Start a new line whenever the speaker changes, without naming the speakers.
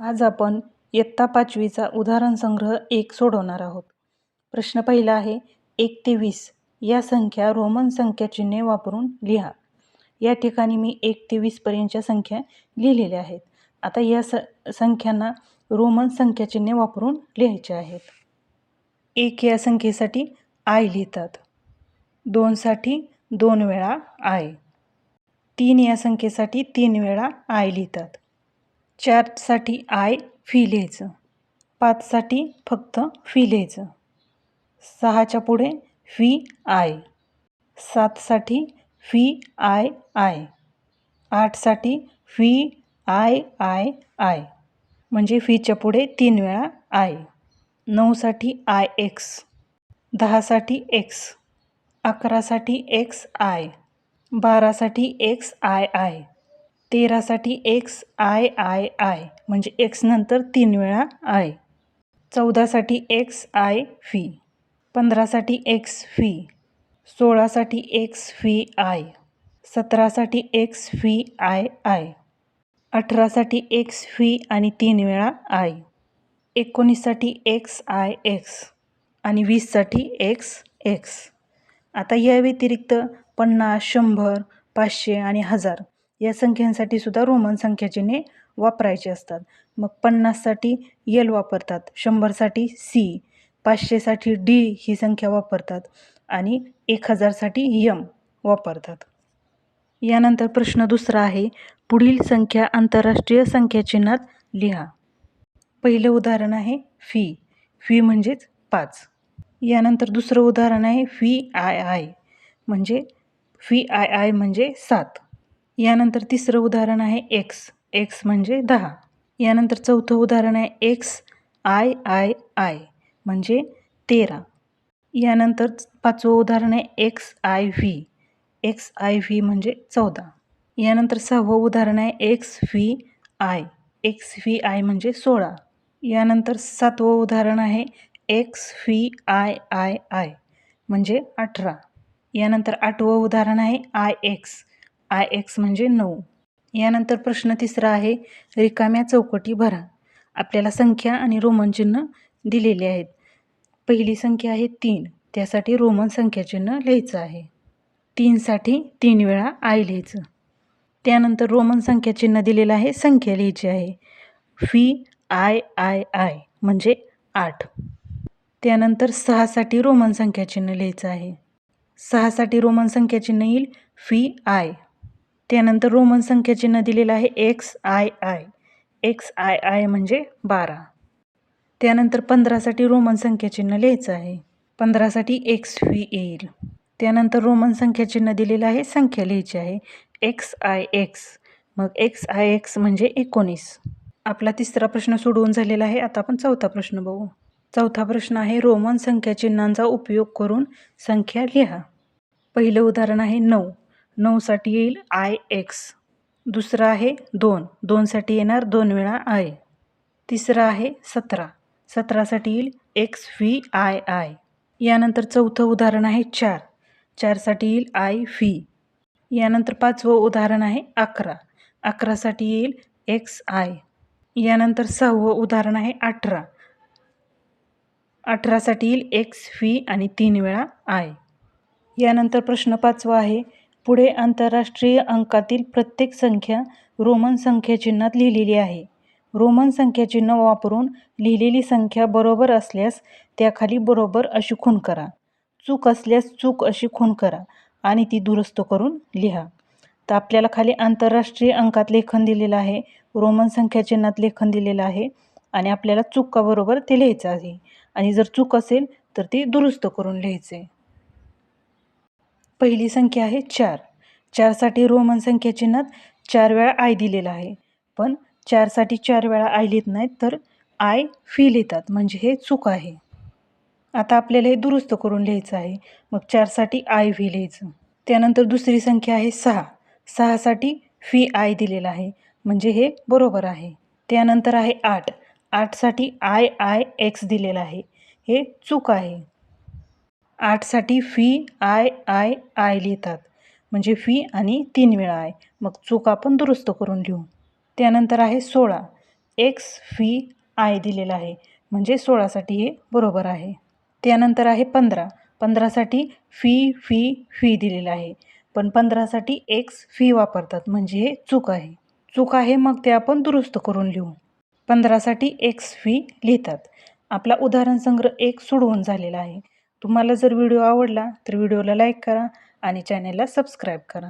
आज आपण इयत्ता पाचवीचा उदाहरण संग्रह एक सोडवणार आहोत. प्रश्न पहिला आहे एक ते वीस या संख्या रोमन संख्या चिन्हे वापरून लिहा. या ठिकाणी मी एक ते वीसपर्यंतच्या संख्या लिहिलेल्या आहेत. आता या स संख्यांना रोमन संख्या चिन्हे वापरून लिहायचे आहेत. एक या संख्येसाठी आय लिहितात. दोनसाठी दोन वेळा आय. तीन या संख्येसाठी तीन वेळा आय लिहितात. चारसाठी आय फी लिहायचं. पाचसाठी फक्त फी लिहायचं. सहाच्या पुढे फी आय. सातसाठी फी आय आय. आठसाठी फी आय आय आय. म्हणजे फीच्या पुढे तीन वेळा आय. नऊसाठी आय एक्स. दहासाठी एक्स. अकरासाठी एक्स आय. बारासाठी एक्स आय आय. तेरासाठी एक्स आय आय आय म्हणजे एक्स नंतर तीन वेळा आय चौदासाठी एक्स आय फी पंधरासाठी एक्स फी सोळासाठी एक्स फी आय सतरासाठी एक्स फी आय आय अठरासाठी एक्स फी आणि तीन वेळा आय एकोणीससाठी एक्स आय एक्स आणि वीससाठी एक्स एक्स आता या व्यतिरिक्त पन्नास शंभर पाचशे आणि हजार. या संख्यांसाठी सुद्धा रोमन संख्याचिन्हे वापरायचे असतात. मग पन्नाससाठी यल वापरतात शंभरसाठी सी पाचशेसाठी डी ही संख्या वापरतात आणि एक हजारसाठी यम वापरतात. यानंतर प्रश्न दुसरा आहे पुढील संख्या आंतरराष्ट्रीय संख्याचिन्हात लिहा. पहिलं उदाहरण आहे फी फी म्हणजेच पाच. यानंतर दुसरं उदाहरण आहे फी आय आय म्हणजे फी आय आय म्हणजे सात. यानंतर तिसरं उदाहरण आहे एक्स एक्स म्हणजे दहा. यानंतर चौथं उदाहरण आहे एक्स आय आय आय म्हणजे तेरा. यानंतर पाचवं उदाहरण आहे X I V X I V म्हणजे चौदा. यानंतर सहावं उदाहरण आहे X V I X V I म्हणजे सोळा. यानंतर सातवं उदाहरण आहे X V I I I म्हणजे अठरा. यानंतर आठवं उदाहरण आहे आय एक्स आय एक्स म्हणजे नऊ. यानंतर प्रश्न तिसरा आहे रिकाम्या चौकटी भरा. आपल्याला संख्या आणि रोमन चिन्ह दिलेले आहेत. पहिली संख्या आहे तीन त्यासाठी रोमन संख्याचिन्ह लिहायचं आहे. तीनसाठी तीन वेळा आय लिहायचं. त्यानंतर रोमन संख्याचिन्ह दिलेलं आहे संख्या लिहायची आहे. फी आय आय आय म्हणजे आठ. त्यानंतर सहासाठी रोमन संख्याचिन्ह लिहायचं आहे. सहासाठी रोमन संख्याचिन्ह येईल फी आय. त्यानंतर रोमन संख्याचिन्ह दिलेलं आहे X I I X I I म्हणजे बारा. त्यानंतर पंधरासाठी रोमन संख्याचिन्ह लिहायचं आहे. पंधरासाठी एक्स व्ही येईल. त्यानंतर रोमन संख्याचिन्ह दिलेलं आहे संख्या लिहायची आहे. एक्स आय एक्स मग एक्स आय एक्स म्हणजे एकोणीस. आपला तिसरा प्रश्न सोडवून झालेला आहे. आता आपण चौथा प्रश्न बघू. चौथा प्रश्न आहे रोमन संख्याचिन्हांचा उपयोग करून संख्या लिहा. पहिलं उदाहरण आहे नऊ. नऊसाठी येईल आय एक्स. दुसरं आहे दोन. दोनसाठी येणार दोन वेळा आय. तिसरं आहे सतरा. सतरासाठी येईल एक्स व्ही आय आय. यानंतर चौथं उदाहरण आहे चार. चारसाठी येईल आय फी यानंतर पाचवं उदाहरण आहे अकरा. अकरासाठी येईल एक्स आय. यानंतर सहावं उदाहरण आहे अठरा. अठरासाठी येईल एक्स व्ही आणि तीन वेळा आय. यानंतर प्रश्न पाचवा आहे पुढे आंतरराष्ट्रीय अंकातील प्रत्येक संख्या रोमन संख्याचिन्हात लिहिलेली आहे. रोमन संख्याचिन्ह वापरून लिहिलेली संख्या बरोबर असल्यास त्याखाली बरोबर अशी खूण करा. चूक असल्यास चूक अशी खूण करा आणि ती दुरुस्त करून लिहा. तर आपल्याला खाली आंतरराष्ट्रीय अंकात लेखन दिलेलं आहे रोमन संख्याचिन्हात लेखन दिलेलं आहे आणि आपल्याला चुकाबरोबर ते लिहायचं आहे. आणि जर चूक असेल तर ती दुरुस्त करून लिहायचे. पहिली संख्या आहे चार. चारसाठी रोमन संख्या चिन्हात चार वेळा आय दिलेला आहे. पण चारसाठी चार वेळा आय लिहित नाहीत तर आय फी लिहितात म्हणजे हे चूक आहे. आता आपल्याला हे दुरुस्त करून लिहायचं आहे. मग चारसाठी आय व्ही लिहायचं. त्यानंतर दुसरी संख्या आहे सहा. सहासाठी फी आय दिलेला आहे म्हणजे हे बरोबर आहे. त्यानंतर आहे आठ. आठसाठी आय आय एक्स दिलेला आहे. हे चूक आहे. आठसाठी फी आय आय आय लिहितात. म्हणजे फी आणि तीन वेळा आय मग चूक आपण दुरुस्त करून लिहू त्यानंतर आहे सोळा. एक्स फी आय दिलेला आहे. म्हणजे सोळासाठी हे बरोबर आहे. त्यानंतर आहे पंधरा. पंधरासाठी फी फी फी दिलेला आहे. पण पंधरासाठी एक्स फी वापरतात. म्हणजे हे चूक आहे. चूक आहे मग ते आपण दुरुस्त करून लिहू पंधरासाठी एक्स फी लिहितात. आपला उदाहरण संग्रह एक सोडवून झालेला आहे. तुम्हाला जर व्हिडिओ आवडला तर व्हिडिओला लाईक करा आणि चॅनेलला सबस्क्राईब करा.